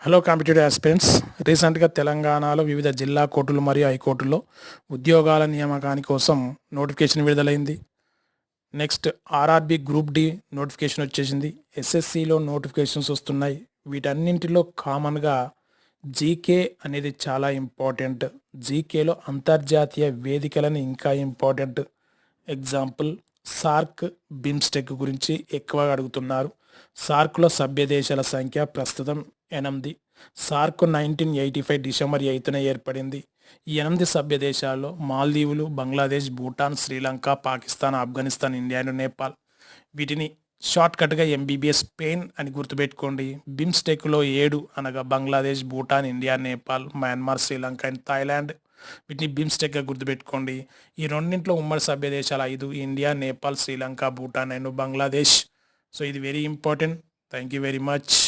Hello competitive aspirants రీసెంట్గా తెలంగాణలో వివిధ జిల్లా కోర్టులు మరియు హైకోర్టుల్లో ఉద్యోగాల నియామకాని కోసం నోటిఫికేషన్ విడుదలైంది. Next RRB group D notification వచ్చేసింది. ఎస్ఎస్సిలో నోటిఫికేషన్స్ వస్తున్నాయి. వీటన్నింటిలో కామన్గా జీకే అనేది చాలా ఇంపార్టెంట్ జీకేలో అంతర్జాతీయ వేదికలను ఇంకా ఇంపార్టెంట్ ఎగ్జాంపుల్ సార్క్ బిమ్స్టెక్ గురించి ఎక్కువగా అడుగుతున్నారు. సార్క్లో సభ్య దేశాల సంఖ్య ప్రస్తుతం ఎనిమిది. SAARC nineteen eighty five December ఎయిత్న ఏర్పడింది. ఈ ఎనిమిది సభ్య దేశాల్లో మాల్దీవులు బంగ్లాదేశ్ భూటాన్ శ్రీలంక పాకిస్తాన్ ఆఫ్ఘనిస్తాన్ ఇండియాను నేపాల్. వీటిని షార్ట్కట్గా ఎంబీబీఎస్ స్పెయిన్ అని గుర్తుపెట్టుకోండి. బిమ్స్టెక్లో ఏడు అనగా Bangladesh Bhutan India Nepal Myanmar Sri Lanka and Thailand. వీటిని బిమ్స్టెక్గా గుర్తుపెట్టుకోండి. ఈ రెండింటిలో ఉమ్మడి సభ్య దేశాలు ఐదు India Nepal Sri Lanka Bhutan and Bangladesh. So ఇది very important thank you very much